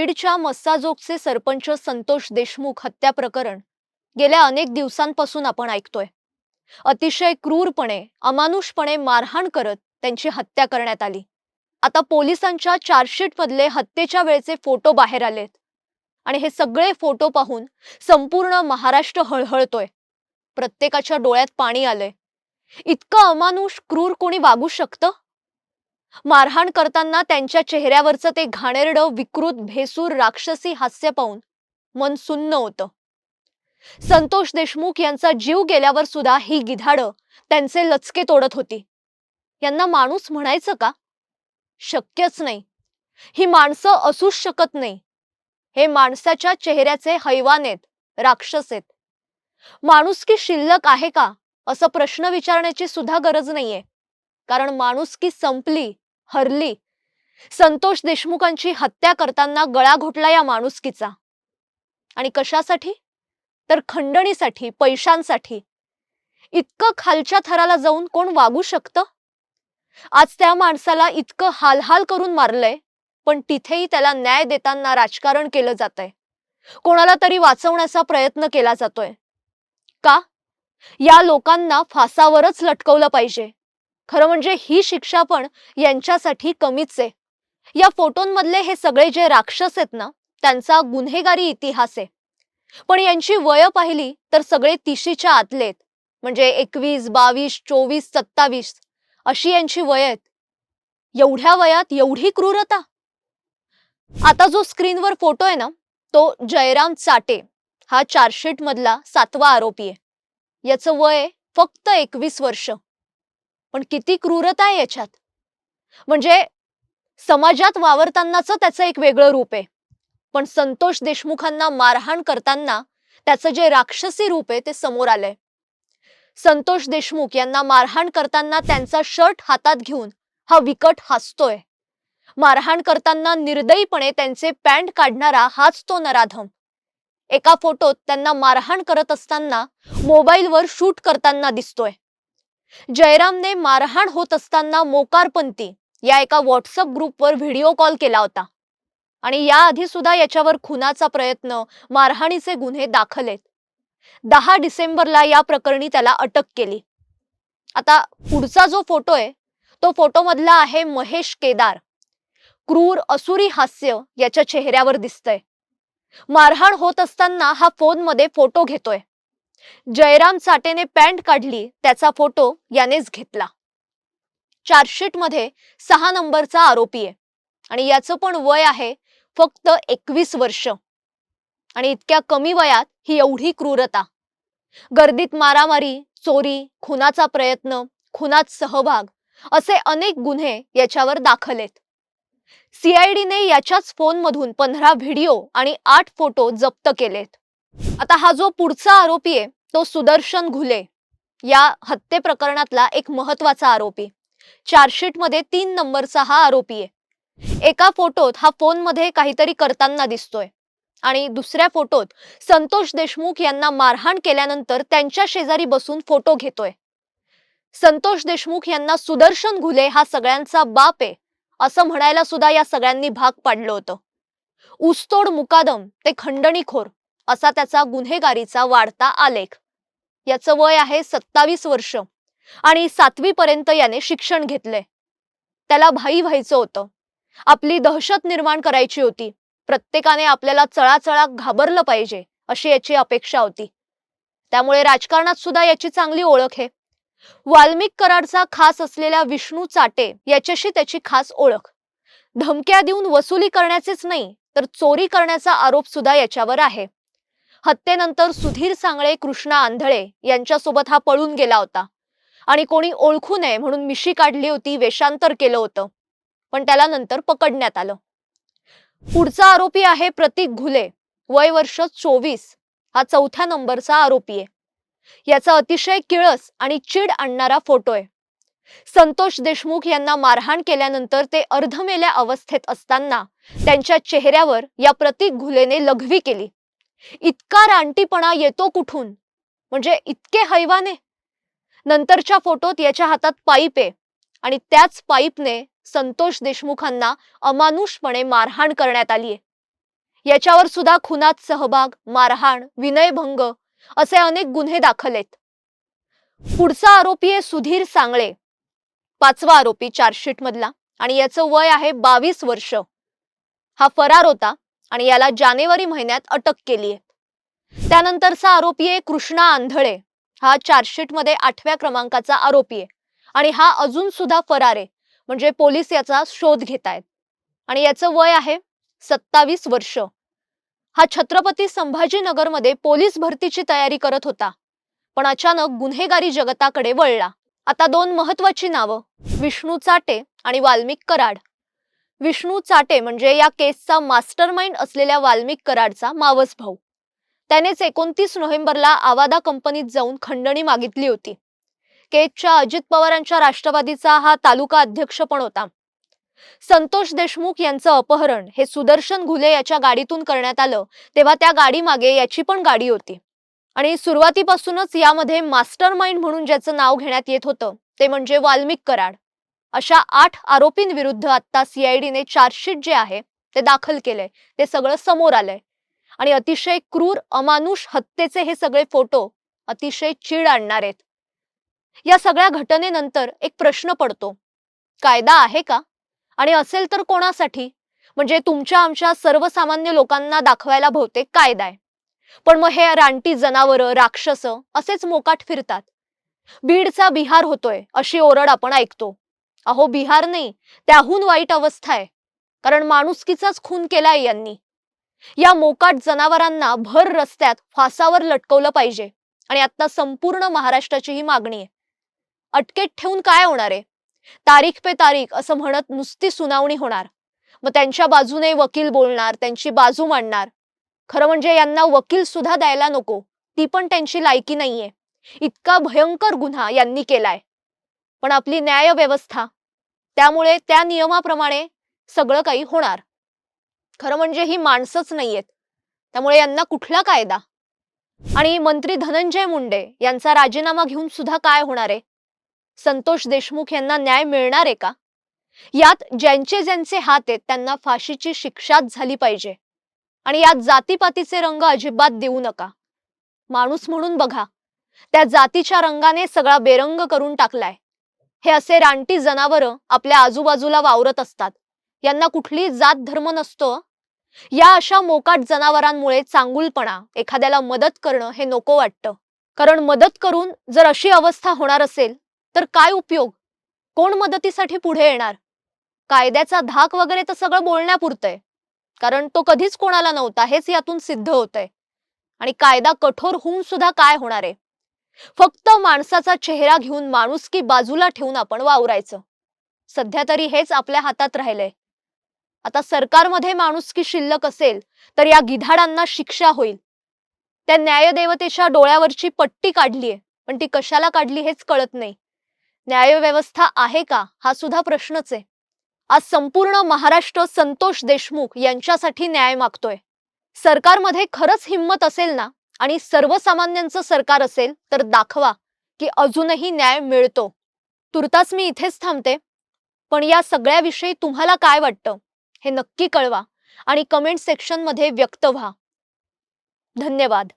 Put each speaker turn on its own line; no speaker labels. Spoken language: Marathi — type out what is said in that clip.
बीडच्या मस्साजोगचे सरपंच संतोष देशमुख हत्या प्रकरण गेल्या अनेक दिवसांपासून आपण ऐकतोय. अतिशय क्रूरपणे अमानुषपणे मारहाण करत त्यांची हत्या करण्यात आली. आता पोलिसांच्या चार्जशीटमधले हत्येच्या वेळचे फोटो बाहेर आलेत. आणि हे सगळे फोटो पाहून संपूर्ण महाराष्ट्र हळहळतोय. प्रत्येकाच्या डोळ्यात पाणी आलंय. इतकं अमानुष क्रूर कोणी वागू शकतं? मारहाण करताना त्यांच्या चेहऱ्यावरचं ते घाणेरडं विकृत भेसूर राक्षसी हास्य पाहून मन सुन्न होतं. संतोष देशमुख यांचा जीव गेल्यावर सुद्धा ही गिधाडं त्यांचे लचके तोडत होती. यांना माणूस म्हणायचं का? शक्यच नाही. ही माणसं असूच शकत नाही. हे माणसाच्या चेहऱ्याचे हैवान आहेत राक्षस आहेत. माणुसकी शिल्लक आहे का? असं प्रश्न विचारण्याची सुद्धा गरज नाहीये. कारण माणुसकी संपली हरली. संतोष देशमुखांची हत्या करताना गळा घोटला या माणुसकीचा. आणि कशासाठी? तर खंडणीसाठी पैशांसाठी. इतकं खालच्या थराला जाऊन कोण वागू शकतं? आज त्या माणसाला इतकं हालहाल करून मारलंय पण तिथेही त्याला न्याय देताना राजकारण केलं जातंय. कोणाला तरी वाचवण्याचा प्रयत्न केला जातोय. का? या लोकांना फासावरच लटकवलं पाहिजे. खरं म्हणजे ही शिक्षा पण यांच्यासाठी कमीच आहे. या फोटोंमधले हे सगळे जे राक्षस आहेत ना त्यांचा गुन्हेगारी इतिहास आहे. पण यांची वय पाहिली तर सगळे तिशीच्या आतले आहेत. म्हणजे एकवीस बावीस चोवीस सत्तावीस अशी यांची वय आहेत. एवढ्या वयात एवढी क्रूरता? आता जो स्क्रीनवर फोटो आहे ना तो जयराम चाटे हा चार्जशीट मधला सातवा आरोपी आहे. याचं वय फक्त एकवीस वर्ष. पण किती क्रूरता आहे याच्यात. म्हणजे समाजात वावरतानाच त्याचं एक वेगळं रूप आहे. पण संतोष देशमुखांना मारहाण करताना त्याचं जे राक्षसी रूप आहे ते समोर आलंय. संतोष देशमुख यांना मारहाण करताना त्यांचा शर्ट हातात घेऊन हा विकट हसतोय. मारहाण करताना निर्दयीपणे त्यांचे पॅन्ट काढणारा हाच तो नराधम. एका फोटोत त्यांना मारहाण करत असताना मोबाईलवर शूट करताना दिसतोय. जयरामने मारहाण होत असताना मोकारपंथी या एका व्हॉट्सअप ग्रुपवर व्हिडिओ कॉल केला होता. आणि याआधी सुद्धा याच्यावर खुनाचा प्रयत्न मारहाणीचे गुन्हे दाखल आहेत. दहा डिसेंबरला या प्रकरणी त्याला अटक केली. आता पुढचा जो फोटो आहे तो फोटोमधला आहे महेश केदार. क्रूर असुरी हास्य याच्या चेहऱ्यावर दिसतंय. मारहाण होत असताना हा फोनमध्ये फोटो घेतोय. जयराम साटेने पॅन्ट काढली त्याचा फोटो यानेच घेतला. चार्जशीटमध्ये सहा नंबरचा आरोपी आहे. आणि याचं पण वय आहे फक्त एकवीस वर्ष. आणि इतक्या कमी वयात ही एवढी क्रूरता. गर्दीत मारामारी चोरी खुनाचा प्रयत्न खुनात सहभाग असे अनेक गुन्हे याच्यावर दाखल आहेत सीआयडीने याच्याच फोनमधून पंधरा व्हिडिओ आणि आठ फोटो जप्त केलेत. आता हा जो पुढचा आरोपी आहे तो सुदर्शन घुले या हत्ये प्रकरणातला एक महत्त्वाचा आरोपी चार्जशीटमध्ये तीन नंबरचा हा आरोपी आहे. एका फोटोत हा फोनमध्ये काहीतरी करताना दिसतोय आणि दुसऱ्या फोटोत संतोष देशमुख यांना मारहाण केल्यानंतर त्यांच्या शेजारी बसून फोटो घेतोय. संतोष देशमुख यांना सुदर्शन घुले हा सगळ्यांचा बाप आहे असं म्हणायला सुद्धा या सगळ्यांनी भाग पाडलं होतं. ऊसतोड मुकादम ते खंडणीखोर. असा त्याचा गुन्हेगारीचा वाढता आलेख. याचं वय आहे सत्तावीस वर्ष. आणि सातवी पर्यंत याने शिक्षण घेतलंय त्याला भाई व्हायचं होतं. आपली दहशत निर्माण करायची होती. प्रत्येकाने आपल्याला चळाचळा घाबरलं पाहिजे अशी याची अपेक्षा होती. त्यामुळे राजकारणात सुद्धा याची चांगली ओळख आहे वाल्मिक करारचा खास असलेल्या विष्णू चाटे याच्याशी त्याची खास ओळख. धमक्या देऊन वसुली करण्याचेच नाही तर चोरी करण्याचा आरोप सुद्धा याच्यावर आहे. हत्येनंतर सुधीर सांगळे कृष्णा आंधळे यांच्यासोबत हा पळून गेला होता. आणि कोणी ओळखू नये म्हणून मिशी काढली होती वेषांतर केलं होतं. पण त्याला नंतर पकडण्यात आलं. पुढचा आरोपी आहे प्रतीक घुले. वय वर्ष चोवीस. हा चौथ्या नंबरचा आरोपी आहे. याचा अतिशय किळस आणि चीड आणणारा फोटो आहे. संतोष देशमुख यांना मारहाण केल्यानंतर ते अर्धमेल्या अवस्थेत असताना त्यांच्या चेहऱ्यावर या प्रतीक घुलेने लघवी केली. इतका रानटीपणा येतो कुठून? म्हणजे इतके हैवाने? नंतरच्या फोटोत याच्या हातात पाईप आहे आणि त्याच पाईपने संतोष देशमुखांना अमानुषपणे मारहाण करण्यात आली आहे याच्यावर सुद्धा खुनात सहभाग मारहाण विनयभंग असे अनेक गुन्हे दाखल आहेत. पुढचा आरोपी आहे सुधीर सांगळे. पाचवा आरोपी चार्जशीट मधला आणि याचं वय आहे बावीस वर्ष. हा फरार होता आणि याला जानेवारी महिन्यात अटक केली आहे. त्यानंतरचा आरोपी आहे कृष्णा आंधळे. हा चार्जशीटमध्ये आठव्या क्रमांकाचा आरोपी आहे. आणि हा अजून सुद्धा फरार आहे. म्हणजे पोलीस याचा शोध घेत आहेत. आणि याचं वय आहे सत्तावीस वर्ष. हा छत्रपती संभाजीनगरमध्ये पोलीस भरतीची तयारी करत होता. पण अचानक गुन्हेगारी जगताकडे वळला. आता दोन महत्वाची नावं. विष्णू चाटे आणि वाल्मिक कराड. विष्णू चाटे म्हणजे या केसचा मास्टरमाइंड असलेल्या वाल्मिक कराडचा मावस भाऊ. त्यानेच एकोणतीस नोव्हेंबरला आवादा कंपनीत जाऊन खंडणी मागितली होती. केजच्या अजित पवारांच्या राष्ट्रवादीचा हा तालुका अध्यक्ष पण होता. संतोष देशमुख यांचं अपहरण हे सुदर्शन घुले याच्या गाडीतून करण्यात आलं तेव्हा त्या गाडी मागे याची पण गाडी होती. आणि सुरुवातीपासूनच यामध्ये मास्टर माइंड म्हणून ज्याचं नाव घेण्यात येत होतं ते म्हणजे वाल्मिक कराड. अशा आठ आरोपींविरुद्ध आता सीआयडीने चार्जशीट जे आहे ते दाखल केलंय. ते सगळं समोर आलंय. आणि अतिशय क्रूर अमानुष हत्येचे हे सगळे फोटो अतिशय चीड आणणार आहेत. या सगळ्या घटनेनंतर एक प्रश्न पडतो. कायदा आहे का? आणि असेल तर कोणासाठी? म्हणजे तुमच्या आमच्या सर्वसामान्य लोकांना दाखवायला बहुतेक कायदा आहे. पण मग हे रानटी जनावरं राक्षस असेच मोकाट फिरतात. बीडचा बिहार होतोय अशी ओरड आपण ऐकतो. अहो बिहार नाही त्याहून वाईट अवस्था आहे. कारण माणुसकीचाच खून केलाय यांनी. या मोकाट जनावरांना भर रस्त्यात फासावर लटकवलं पाहिजे आणि आता संपूर्ण महाराष्ट्राची ही मागणी आहे. अटकेत ठेवून काय होणार आहे? तारीख पे तारीख असं म्हणत नुसती सुनावणी होणार. मग त्यांच्या बाजूने वकील बोलणार त्यांची बाजू मांडणार. खरं म्हणजे यांना वकील सुद्धा द्यायला नको ती पण त्यांची लायकी नाहीये. इतका भयंकर गुन्हा यांनी केलाय. पण आपली न्याय व्यवस्था त्यामुळे त्या नियमाप्रमाणे सगळं काही होणार. खरं म्हणजे ही माणसंच नाहीयेत. त्यामुळे यांना कुठला कायदा? आणि मंत्री धनंजय मुंडे यांचा राजीनामा घेऊन सुद्धा काय होणार? आहे संतोष देशमुख यांना न्याय मिळणार आहे का? यात ज्यांचे ज्यांचे हात आहेत त्यांना फाशीची शिक्षाच झाली पाहिजे. आणि यात जातीपातीचे रंग अजिबात देऊ नका. माणूस म्हणून बघा. त्या जातीच्या रंगाने सगळा बेरंग करून टाकलाय. हे असे रानटी जनावरं आपल्या आजूबाजूला वावरत असतात. यांना कुठली जात धर्म नसतो. या अशा मोकाट जनावरांमुळे चांगुलपणा एखाद्याला मदत करणं हे नको वाटतं. कारण मदत करून जर अशी अवस्था होणार असेल तर काय उपयोग? कोण मदतीसाठी पुढे येणार? कायद्याचा धाक वगैरे तर सगळं बोलण्यापुरतंय. कारण तो कधीच कोणाला नव्हता हेच यातून सिद्ध होतंय. आणि कायदा कठोर होऊन सुद्धा काय होणार आहे? फक्त माणसाचा चेहरा घेऊन माणुसकी बाजूला ठेवून आपण वावरायचं. सध्या तरी हेच आपल्या हातात राहिलंय. आता सरकारमध्ये माणुसकी शिल्लक असेल तर या गिधाडांना शिक्षा होईल. त्या न्यायदेवतेच्या डोळ्यावरची पट्टी काढलीये पण ती कशाला काढली हेच कळत नाही. न्यायव्यवस्था आहे का? हा सुद्धा प्रश्नच आहे. आज संपूर्ण महाराष्ट्र संतोष देशमुख यांच्यासाठी न्याय मागतोय. सरकारमध्ये खरंच हिंमत असेल ना? आणि सर्वसामान्यांचं सरकार असेल तर दाखवा की अजूनही न्याय मिळतो. तुर्तास मी इथेच थांबते. पण या सगळ्याविषयी तुम्हाला काय वाटतं? हे नक्की कळवा आणि कमेंट सेक्शनमध्ये व्यक्त व्हा. धन्यवाद.